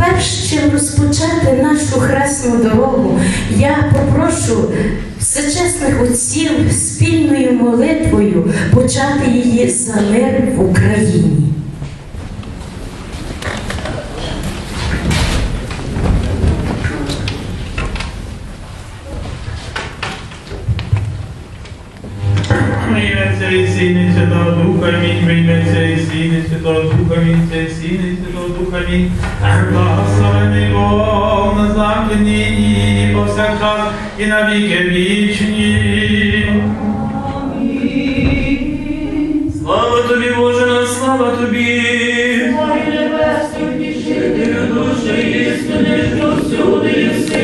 перш чим розпочати нашу хресну дорогу, я попрошу всечесних отців спільною молитвою почати її за мир в Україні. Отця і Сина і Святого Духа, амінь. Отця і Сина і Святого Духа, амінь. Отця і Сина і Святого Духа, амінь. Благословений Бог на завжди нині, і повсякчас, і на віки вічні. Слава тобі, Боже, на слава тобі. І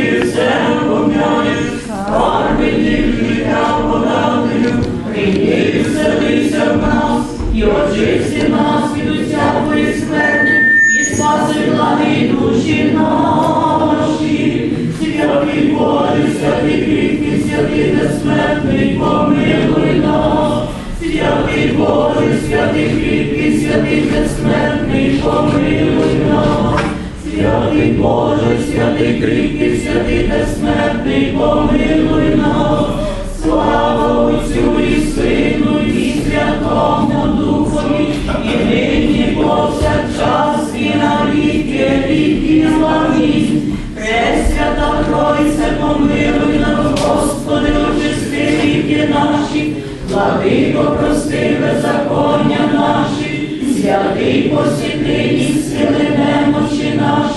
очисти нас від усякої смерти, і спаси благі душі наші. Святий Боже, святий кріпкий, святий безсмертний, помилуй нас. Святий Боже, святий кріпкий, святий безсмертний, помилуй нас. Святий Боже, святий кріпкий, святий безсмертний, помилуй нас. Слава Отцю і Сину, і Святому І нині повсякчас, і на віки віків. Амінь. Пресвята Тройце, помилуй нас, Господи, очисти віки наші, владико, прости беззаконня наші, святий посіти і сили немочі наші,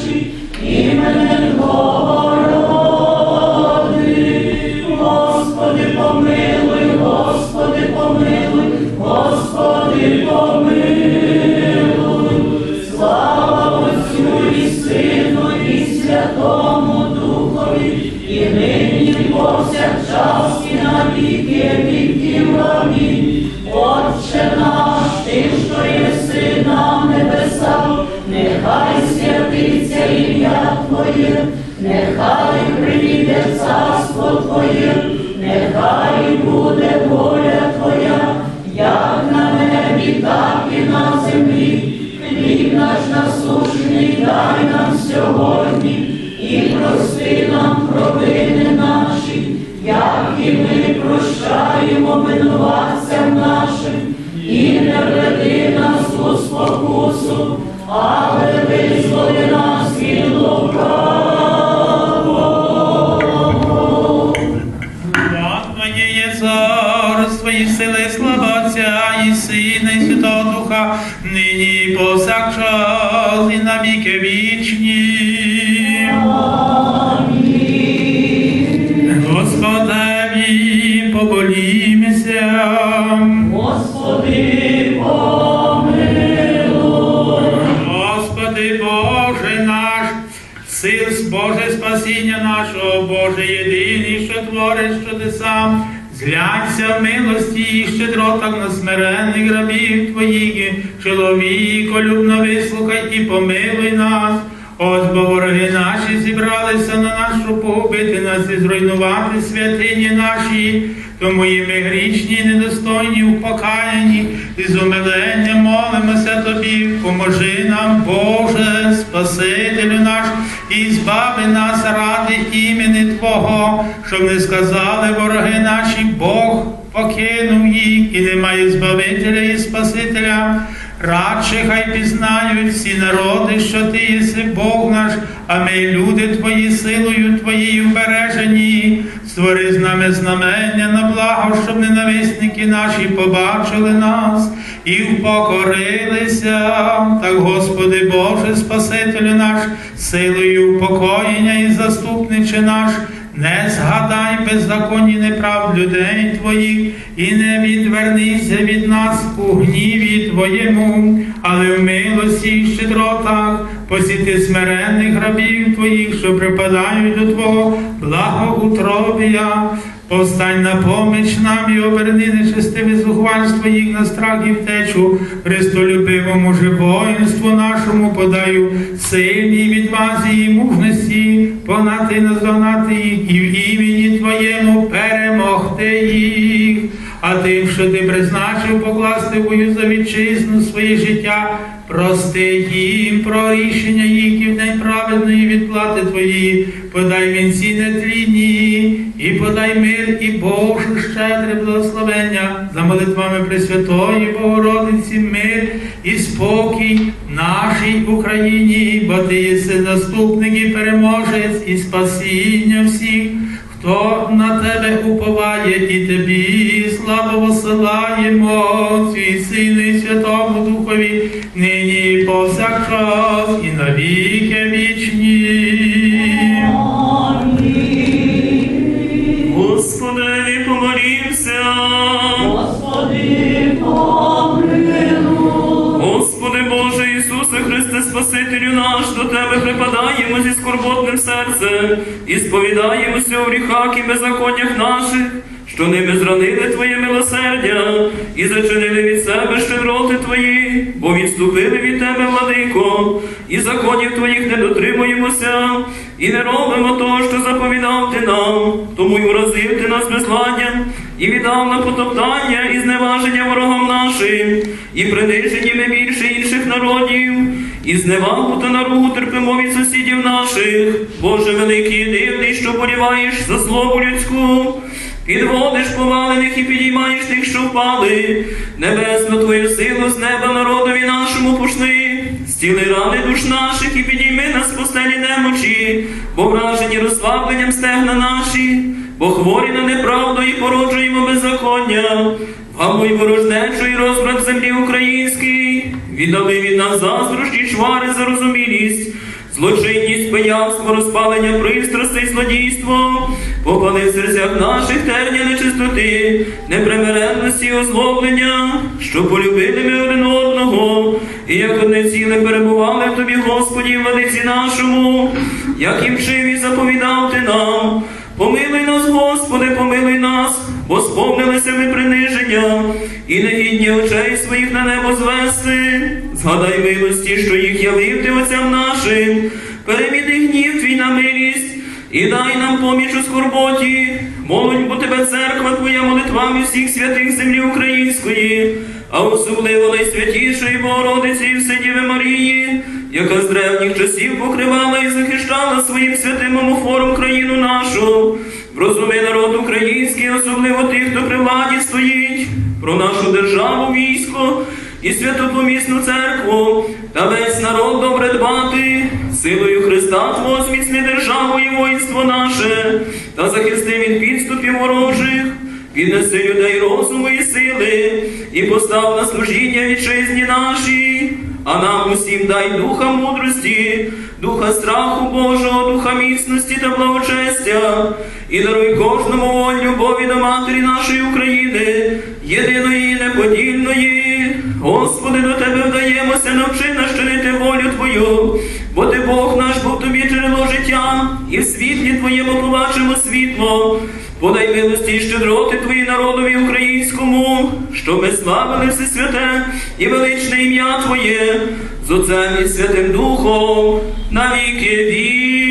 Твоє, нехай прийде царство Твоє, нехай буде воля Твоя, як на небі, так і на землі. Хліб наш насушний дай нам сьогодні, і прости нам провини наші, як і ми царство і сили, і слава Отця і Сина, і Святого Духа, нині і повсякчас, і на віки вічні. Господеві поболімся. Господи, помилуй. Господи Боже наш, сил Боже спасіння нашого, Боже єдиний, що твориш чудеса, зглянься в милості і щедротах на смиренних рабів Твоїх, чоловіко, любно вислухай і помилуй нас. От бо вороги наші зібралися на щоб погубити нас і зруйнувати святині наші, тому і ми грішні, недостойні, упокаяні, і з умиленням молимося Тобі, поможи нам, Боже, Спасителю наш, і збави нас ради імені Твого, щоб не сказали вороги наші, Бог покинув їх і немає збавителя і Спасителя. Радше хай пізнають всі народи, що ти єси Бог наш, а ми, люди Твої, силою Твоєю бережені. Створи з нами знамення на благо, щоб ненависники наші побачили нас і впокорилися. Так, Господи Боже, Спасителю наш, силою упокоєння і заступниче наш. Не згадай беззаконні неправд людей Твоїх, і не відвернися від нас у гніві Твоєму, але в милості і щедротах посіти смиренних рабів Твоїх, що припадають до Твого благоутробія. Постань на поміч нам і оберни нечестиве зухвальство їх на страх і втечу, Христолюбивому же воїнству нашому подаю сильній відвазі і мужності, понати і наздогнати їх і в імені Твоєму перемогти їх. А ти що ти призначив покласти бою за вітчизну своє життя, прости їм про рішення їх в день праведної відплати твої, подай вінці нетлінні, і подай мир і Боже щедре благословення за молитвами Пресвятої Богородиці, мир і спокій нашій Україні, бо ти єси заступник і переможець і спасіння всіх. Хто на тебе уповає і тобі славу посилаємо, свій Сину і Святому Духові, нині повсякчас наш, до Тебе припадаємо зі скорботним серцем і сповідаємося у гріхах і беззаконнях наших, що ними зранили Твоє милосердя і зачинили від себе щедроти Твої, бо відступили від Тебе, владико, і законів Твоїх не дотримуємося, і не робимо того, що заповідав Ти нам, тому й уразив Ти нас безладням, і віддав на потоптання і зневаження ворогам нашим, і принижені ми більше інших народів, і зневагу та наругу терпимо від сусідів наших, Боже великий дивний, що боліваєш за слово людську. Підводиш повалених і підіймаєш тих, що впали, небесну твою силу з неба народові нашому пошли, стіли рани душ наших і підійми нас постелі немочі, бо вражені розслабленням стегна наші, бо хворі на неправду і породжуємо беззаконня. Гамуй ворожнечу і розбрат землі українській, віддали від нас заздрощі, чвари, зарозумілість, злочинність, пияцтво, розпалення пристрастей, злодійство, попали в серцях наших терня нечистоти, непримиренності і озлоблення, що полюбили ми один одного, і як одне ціле перебували в тобі, Господі, владиці нашому, як і вчив і заповідав ти нам. Помилуй нас, Господи, помилуй нас, бо сповнилися ми приниження, і негідні очей своїх на небо звести. Згадай милості, що їх явив ти отцям нашим, переміни гнів твій на милість, і дай нам поміч у скорботі, молодь бо тебе церква твоя молитвами всіх святих землі української, а особливо найсвятішої Богородиці і Вседіви Марії, яка з древніх часів покривала і захищала своїм святим омофором країну нашу. Розуми народ український, особливо тих, хто при владі стоїть, про нашу державу, військо і святопомісну церкву, та весь народ добре дбати, силою Христа Твого зміцни державу і воїнство наше, та захисти від підступів ворожих. Піднеси людей розуму і сили, і постав на служіння вітчизні нашій, а нам усім дай духа мудрості, духа страху Божого, духа міцності та благочестя, і даруй кожному воль любові до матері нашої України, єдиної і неподільної. Господи, до Тебе вдаємося, навчи нас чинити волю Твою, бо Ти Бог наш, бо в Тобі джерело життя, і в світлі Твоєму побачимо світло. Подай милості і щедроти Твої народові українському, щоб ми славили все святе і величне ім'я Твоє з Отцем і Святим Духом на віки.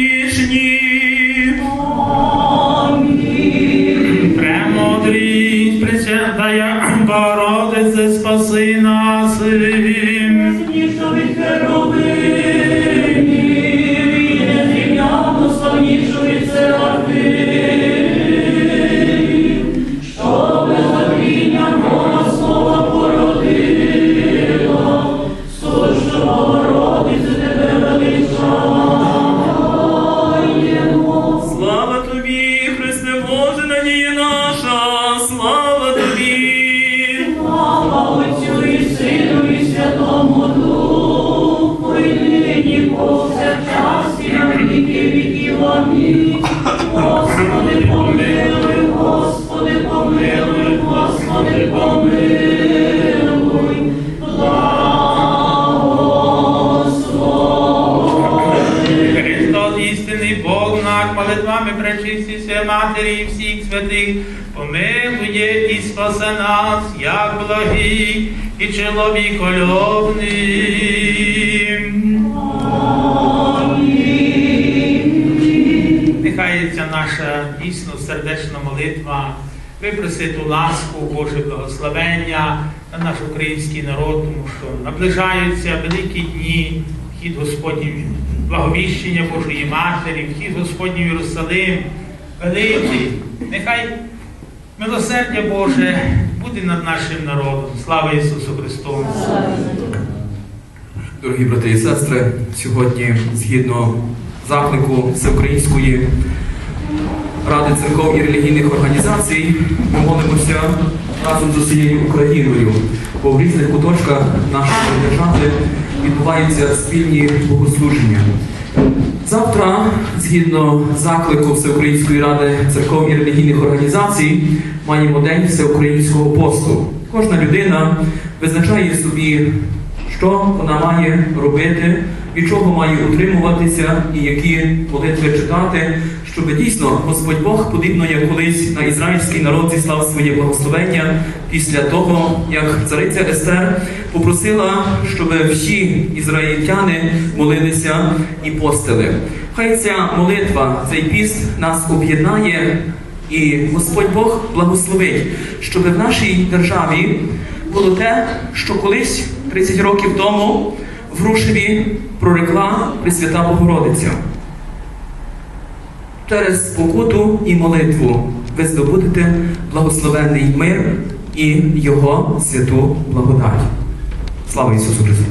І чоловіколюбний. Нехай ця наша дійсно сердечна молитва випроси ту ласку, Боже благословення на наш український народ, тому що наближаються великі дні, вхід Господній благовіщення Божої Матері, вхід Господній в Єрусалим, великий. Нехай милосердя Боже буде над нашим народом. Слава Ісусу Христу! Дорогі брати і сестри, сьогодні, згідно заклику Всеукраїнської Ради церков і релігійних організацій, ми молимося разом з усією Україною, бо в різних куточках нашої держави відбуваються спільні богослуження. Завтра, згідно заклику Всеукраїнської ради церков і релігійних організацій, маємо День всеукраїнського посту. Кожна людина визначає собі що вона має робити, від чого має утримуватися і які молитви читати, щоб дійсно Господь Бог, подібно як колись на ізраїльський народ зіслав своє благословення після того, як цариця Естер попросила, щоб всі ізраїльтяни молилися і постили. Хай ця молитва, цей піст нас об'єднає, і Господь Бог благословить, щоб в нашій державі було те, що колись 30 років тому в Грушеві прорекла Пресвята Богородиця. Через покуту і молитву ви здобудете благословенний мир і Його святу благодать. Слава Ісусу Христу!